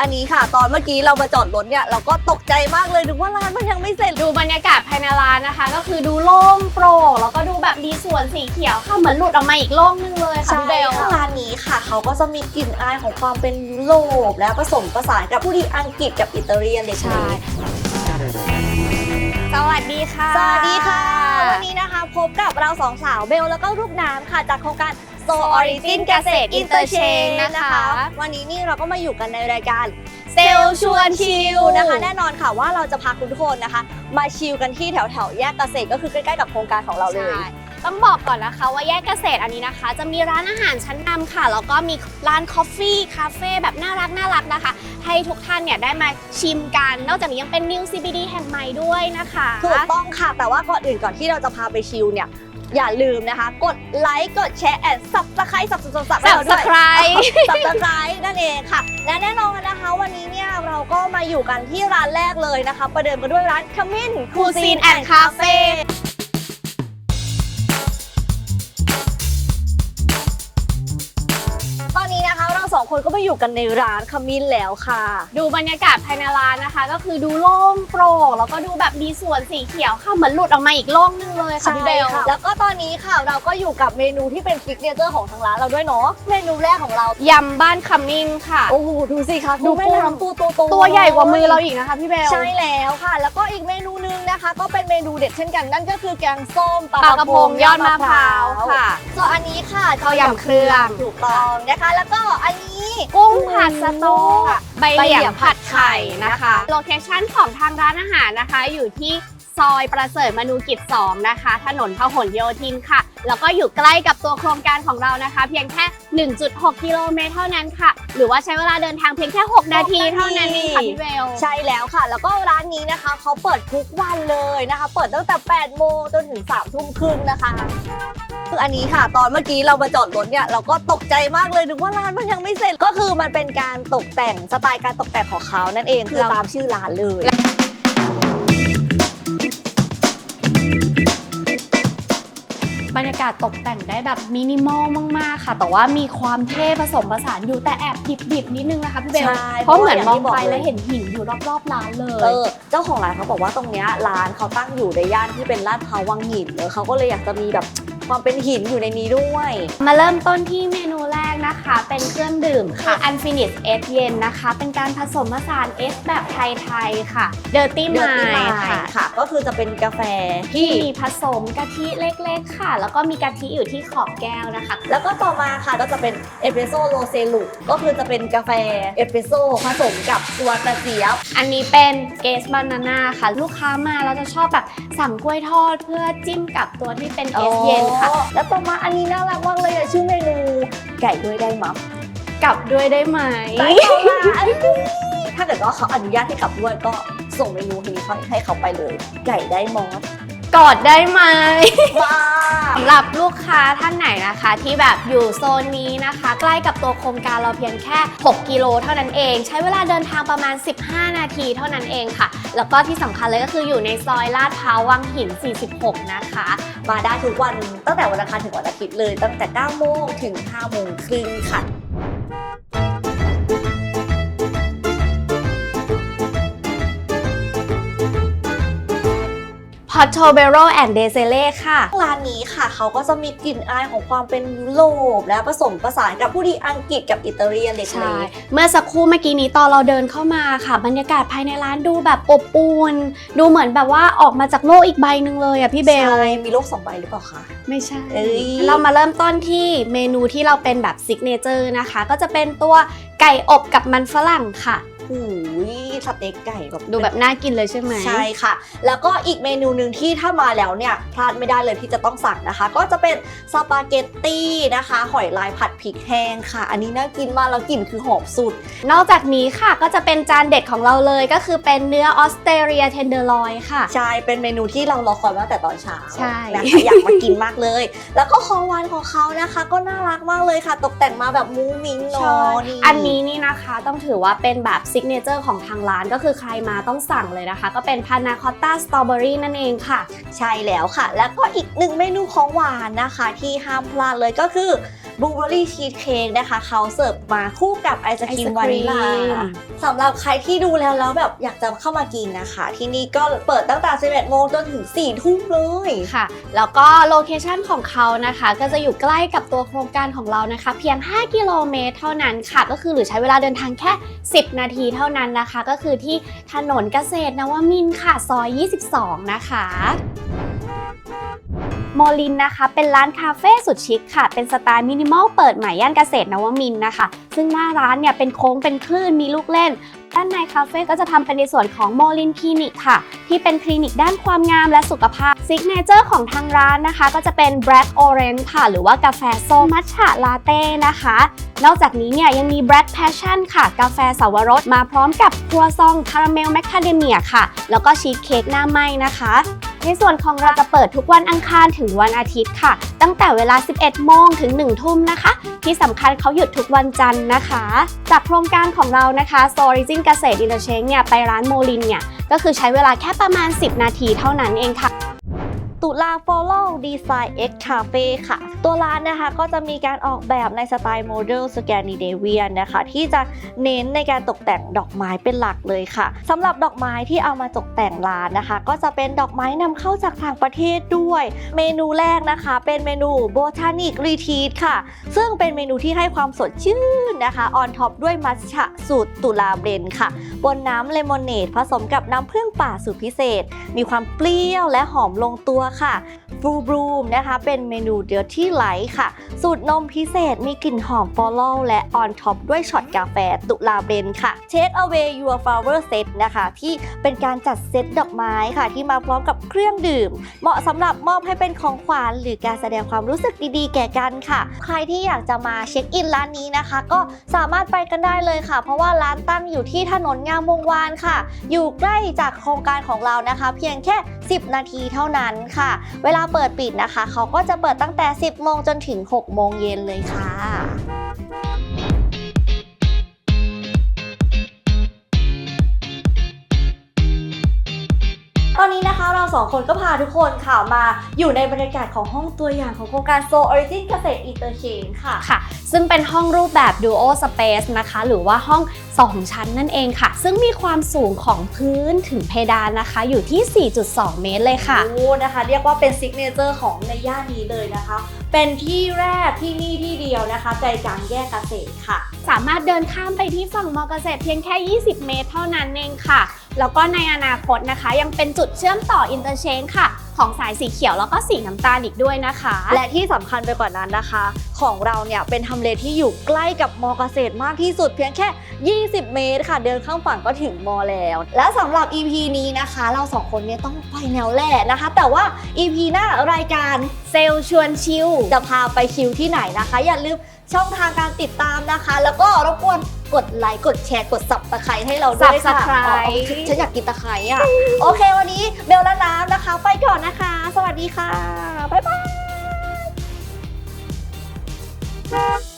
อันนี้ค่ะ ตอนเมื่อกี้เรามาจอดรถเนี่ยเราก็ตกใจมากเลยนึกว่าร้านมันยังไม่เสร็จดูบรรยากาศภายในร้านนะคะ ก็คือดูโล่งโปร่งแล้วก็ดูแบบมีสวนสีเขียวค่ะเหมือนหลุดออกมาอีกโลกนึงเลยค่ะใช่พี่เบลค่ะร้านนี้ค่ะ เขาก็จะมีกลิ่นอายของความเป็นยุโรปและผสมผสานกับผู้ดีอังกฤษกับอิตาเลียนเล็กใช่ สวัสดีค่ะ สวัสดีค่ะ วันนี้นะคะพบกับเราสองสาวเบลแล้วก็รูปน้ำค่ะ จากโครงการ So Origin เกษตร Interchange นะคะ วันนี้นี่เราก็มาอยู่กันในรายการเซลล์ชวนชิลนะคะ แน่นอนค่ะว่าเราจะพาคุณทุกคนนะคะ มาชิลกันที่แถวแถวๆแยกเกษตรก็คือใกล้ๆกับโครงการของเราเลยใช่ต้องบอกก่อนนะคะว่าแยกเกษตรอันนี้นะคะ จะมีร้านอาหารชั้นนำค่ะ แล้วก็มีร้านคอฟฟี่คาเฟ่แบบน่ารักน่ารักนะคะ ให้ทุกท่านเนี่ยได้มาชิมกัน นอกจากนี้ยังเป็น New CBD แห่งใหม่ด้วยนะคะ ถูกต้องค่ะ แต่ว่าก่อนอื่นก่อนที่เราจะพาไปชิลเนี่ย อย่าลืมนะคะ กดไลค์กดแชร์แอนสับสไครต์สับสับสับสับสับสไครต์สับสไครต์นั่นเองค่ะ และแน่นอนนะคะ วันนี้เนี่ยเราก็มาอยู่กันที่ร้านแรกเลยนะคะ ประเดิมกันด้วยร้านขมิ้นคูซีนแอนด์คาเฟ่ องคนก็มาอยู่กันในร้านขมิ้นแล้วค่ะ ดูบรรยากาศภายในร้านนะคะ ก็คือดูโล่งโปร่งแล้วก็ดูแบบมีสวนสีเขียวค่ะเหมือนหลุดออกมาอีกโลกนึงเลยค่ะพี่เบลใช่ค่ะแล้วก็ตอนนี้ค่ะเราก็อยู่กับเมนูที่เป็นซิกเนเจอร์ของทางร้านเราด้วยเนาะเมนูแรกของเรายำบ้านขมิ้นค่ะโอ้โหดูสิคะดูดูแม่กุ้งน้ำตัวโตๆตัวใหญ่กว่ามือเราอีกนะคะพี่เบลใช่แล้วค่ะ แล้วก็อีกเมนูนึงนะคะ ก็เป็นเมนูเด็ดเช่นกันนั่นก็คือแกงส้มปลากระพงยอดมะพร้าวค่ะส่วนอันนี้ค่ะข้าวยำเครื่องถูกต้องนะคะ แล้วก็อันนี้กุ้งผัดสะโต๊ะใบใบเหเหลี่ลี่ยยมมผัดไข่ผัดไข่นะคะ โลเคชั่นของทางร้านอาหารนะคะ อยู่ที่ซอยประเสริฐมนูกิจ 2 นะคะ ถนนพหลโยธินค่ะ แล้วก็อยู่ใกล้กับตัวโครงการของเรานะคะ เพียงแค่ 1.6 กิโลเมตรเท่านั้นค่ะ หรือว่าใช้เวลาเดินทางเพียงแค่ 6 นาทีเท่านั้นเองค่ะพี่เบลใช่แล้วค่ะ แล้วก็ร้านนี้นะคะเขาเปิดทุกวันเลยนะคะ เปิดตั้งแต่ 8 โมงจนถึง 3 ทุ่มครึ่งนะคะ คืออันนี้ค่ะ ตอนเมื่อกี้เรามาจอดรถเนี่ยเราก็ตกใจมากเลยนึกว่าร้านมันยังไม่เสร็จ ก็คือมันเป็นการตกแต่งสไตล์การตกแต่งของเขานั่นเองคือเราตามชื่อร้านเลยบรรยากาศตกแต่งได้แบบมินิมอลมาก ๆ ค่ะ แต่ว่ามีความเท่ผสมผสานอยู่แต่แอบดิบๆนิดนึงนะคะพี่เบลใช่เพราะเหมือนเพมราะองว่าอย่างที่บอกไปแล้วเลยเห็นหินอยู่รอบๆร้านเลเอยอเจ้าของร้านเขาบอกว่าตรงเนี้ยร้านเขาตั้งอยู่ในย่านที่เป็นลาดพร้าววังหินเลยเขาก็เลยอยากจะมีแบบ ความเป็นหินอยู่ในนี้ด้วย มาเริ่มต้นที่เมนูแรก นะคะ เป็นเครื่องดื่มค่ะ Unfinished S เย็นนะคะ เป็นการผสมผสาน S แบบไทยๆค่ะ Dirty เดือด Mind ที่มาค่ะ ค่ะ ก็คือจะเป็นกาแฟที่ที่มีผสมกะทิเล็กๆค่ะ แล้วก็มีกะทิอยู่ที่ขอบแก้วนะคะ แล้วก็ต่อมาค่ะก็จะเป็นเอสเปรสโซ่โรเซลุก็คือจะเป็นกาแฟเอสเปรสโซ่ผสมกับตัวกระเจี๊ยบ อันนี้เป็นเกสบานาน่าค่ะ ลูกค้ามาเราจะชอบแบบสั่งกล้วยทอดเพื่อจิ้มกับตัวที่เป็นเอสเย็นค่ะอ๋อแล้วต่อมาอันนี้น่ารักมากเลยอะชื่อเมนู ไก่ด้วยได้มั้ยกลับด้วยได้ไหมไก่ต่อมาอันนี้ถ้าเกิดว่าเขาอนุญาตให้กลับด้วยก็ส่งเมนูนี้ให้เขาไปเลย ไก่ได้มอส กอดได้ไหม ว้าสำหรับลูกค้าท่านไหนนะคะ ที่แบบอยู่โซนนี้นะคะ ใกล้กับตัวโครงการเราเพียงแค่ 6 กิโลเท่านั้นเอง ใช้เวลาเดินทางประมาณ 15 นาทีเท่านั้นเองค่ะ แล้วก็ที่สำคัญเลยก็คืออยู่ในซอยลาดพร้าววังหิน 46 นะคะ มาได้ทุกวันตั้งแต่วันอังคารถึงวันอาทิตย์เลย ตั้งแต่9โมงถึง5โมงครึ่งค่ะ p o r t o b e r o and d e z e l e ค่ะ ร้านนี้ค่ะ เขาก็จะมีกลิ่นอายของความเป็นยุโรปและผสมผสานกับผู้ดีอังกฤษกับอิตาเลียนเล็ใช่กเมื่อสักครู่เมื่อกี้นี้ตอนเราเดินเข้ามาค่ะ บรรยากาศภายในร้านดูแบบอบอุ่นดูเหมือนแบบว่าออกมาจากโลกอีกใบหนึ่งเลยอะพี่ๆเบล ใช่ มีโลกสองใบหรือเปล่าคะ ไม่ใช่เอ้ยเรามาเริ่มต้นที่เมนูที่เราเป็นแบบซิกเนเจอร์นะคะ ก็จะเป็นตัวไก่อบกับมันฝรั่งค่ะ โอ้ยสเต็กไก่แบบดูแบบน่ากินเลยใช่ไหม ใช่ค่ะ แล้วก็อีกเมนูหนึ่งที่ถ้ามาแล้วเนี่ยพลาดไม่ได้เลยที่จะต้องสั่งนะคะ ก็จะเป็นสปาเกตตี้นะคะ หอยลายผัดพริกแห้งค่ะ อันนี้น่ากินมากแล้วกลิ่นคือหอมสุด นอกจากนี้ค่ะก็จะเป็นจานเด็ดของเราเลยก็คือเป็นเนื้อออสเตรเลียเทนเดอร์ลอยค่ะ ใช่ เป็นเมนูที่เรารอคอยมาตั้งแต่ตอนเช้าใช่นะคะอยากมากินมากเลย แล้วก็ของหวานของเขานะคะ ก็น่ารักมากเลยค่ะ ตกแต่งมาแบบมุ้งมิ้งเนใช่อะนี่อันนี้นี่นะคะต้องถือว่าเป็นแบบซิกเนเจอร์ของทางร้านก็คือใครมาต้องสั่งเลยนะคะ ก็เป็นพานาคอตต้าสตรอเบอรี่นั่นเองค่ะ ใช่แล้วค่ะ แล้วก็อีกหนึ่งเมนูของหวานนะคะ ที่ห้ามพลาดเลยก็คือ บลูเบอรี่ชีสเค้กนะคะ เขาเสิร์ฟมาคู่กับไอศครีมไอศกรีมวานิลลาสำหรับใครที่ดูแล้วแล้วแบบอยากจะเข้ามากินนะคะ ที่นี่ก็เปิดตั้งแต่ 11 โมงจนถึง 4 ทุ่มเลยค่ะ แล้วก็โลเคชันของเขานะคะ ก็จะอยู่ใกล้กับตัวโครงการของเรานะคะ เพียง 5 กิโลเมตรเท่านั้นค่ะ ก็คือหรือใช้เวลาเดินทางแค่ 10 นาทีเท่านั้นนะคะ ก็คือที่ถนนเกษตรนวมินทร์ค่ะซอย 22 นะคะ โมลินนะคะ เป็นร้านคาเฟ่สุดชิคค่ะ เป็นสไตล์มินิมอลเปิดใหม่ย่านเกษตรนวมินนะคะ ซึ่งหน้าร้านเนี่ยเป็นโค้งเป็นคลื่นมีลูกเล่น ด้านในคาเฟ่ก็จะทำเป็นในส่วนของโมลินคลินิกค่ะ ที่เป็นคลินิกด้านความงามและสุขภาพซิกเนเจอร์ของทางร้านนะคะ ก็จะเป็น Black Orange ค่ะ หรือว่ากาแฟส้มมัทฉะลาเต้นะคะนอกจากนี้เนี่ยยังมี Black Passion ค่ะ กาแฟสาวรสมาพร้อมกับครัวซองคาราเมลแมคคาเดเมียค่ะ แล้วก็ชีสเค้กหน้าไหม้นะคะ ในส่วนของเราจะเปิดทุกวันอังคารถึงวันอาทิตย์ค่ะ ตั้งแต่เวลา 11 โมงถึง 1 ทุ่มนะคะ ที่สำคัญเขาหยุดทุกวันจันทร์นะคะ จากโครงการของเรานะคะโซริจินเกษตรอินเตอร์เชงเนี่ยไปร้านโมลินเนี่ยก็คือใช้เวลาแค่ประมาณ 10 นาทีเท่านั้นเองค่ะ ตุลา Follow Design X Cafe ค่ะ ตัวร้านนะคะก็จะมีการออกแบบในสไตล์โมเดลสแกนดิเนเวียนนะคะ ที่จะเน้นในการตกแต่งดอกไม้เป็นหลักเลยค่ะสำหรับดอกไม้ที่เอามาตกแต่งร้านนะคะ ก็จะเป็นดอกไม้นำเข้าจากต่างประเทศด้วย เมนูแรกนะคะ เป็นเมนู Botanic Retreat ค่ะ ซึ่งเป็นเมนูที่ให้ความสดชื่นนะคะออนท็อปด้วยมัทฉะสูตรตุลาเบรนค่ะ บนน้ำเลมอนเนดผสมกับน้ำผึ้งป่าสูตรพิเศษ มีความเปรี้ยวและหอมลงตัวค่ะฟรูบรูมนะคะเป็นเมนูเดียวที่ไลท์ค่ะ สูตรนมพิเศษมีกลิ่นหอมฟอลโล่และออนท็อปด้วยช็อตกาแฟตุลาเบรนค่ะ Take away your flower set นะคะ ที่เป็นการจัดเซตดอกไม้ค่ะ ที่มาพร้อมกับเครื่องดื่ม เหมาะสำหรับมอบให้เป็นของขวัญหรือการแสดงความรู้สึกดีๆ แก่กันค่ะ ใครที่อยากจะมาเช็คอินร้านนี้นะคะ ก็สามารถไปกันได้เลยค่ะ เพราะว่าร้านตั้งอยู่ที่ถนนงามวงวานค่ะ อยู่ใกล้จากโครงการของเรานะคะ เพียงแค่ 10 นาทีเท่านั้นค่ะเวลาเปิดปิดนะคะ เขาก็จะเปิดตั้งแต่ 10โมงจนถึง 6 โมงเย็นเลยค่ะ ตอนนี้นะคะเราสองคนก็พาทุกคนค่ะมาอยู่ในบรรยากาศของห้องตัวอย่างของโครงการ So Origin เกษตรอินเตอร์เชนค่ะ ค่ะ ซึ่งเป็นห้องรูปแบบ Duo Space นะคะ หรือว่าห้อง 2 ชั้นนั่นเองค่ะ ซึ่งมีความสูงของพื้นถึงเพดานนะคะ อยู่ที่ 4.2 เมตรเลยค่ะ โอ้นะคะ เรียกว่าเป็นซิกเนเจอร์ของในย่านนี้เลยนะคะ เป็นที่แรกที่นี่ที่เดียวนะคะ ใจกลางแยกเกษตรค่ะ สามารถเดินข้ามไปที่ฝั่งมอเกษตรเพียงแค่ 20 เมตรเท่านั้นเองค่ะ แล้วก็ในอนาคตนะคะ ยังเป็นจุดเชื่อมต่ออินเตอร์เชนค่ะ ของสายสีเขียวแล้วก็สีน้ำตาลอีกด้วยนะคะ และที่สำคัญไปกว่านั้นนะคะ ของเราเนี่ยเป็นทำเลที่อยู่ใกล้กับมอเกษตรมากที่สุดเพียงแค่ 20 เมตรค่ะ เดินข้ามฝั่งก็ถึงมอแล้ว และสำหรับ EP นี้นะคะ เราสองคนเนี่ยต้องไปแนวแหล่นะคะ แต่ว่า EP หน้ารายการเซลชวนชิลจะพาไปชิลที่ไหนนะคะ อย่าลืมช่องทางการติดตามนะคะ แล้วก็รบกวน กดไลค์กดแชร์กดสับตะไคร้ให้เราด้วยค่ะ Subscribe อ๋อฉันอยากกินตะไคร้อะ โอเควันนี้เบลและน้ำนะคะ ไปก่อนนะคะ สวัสดีค่ะ บ๊ายบาย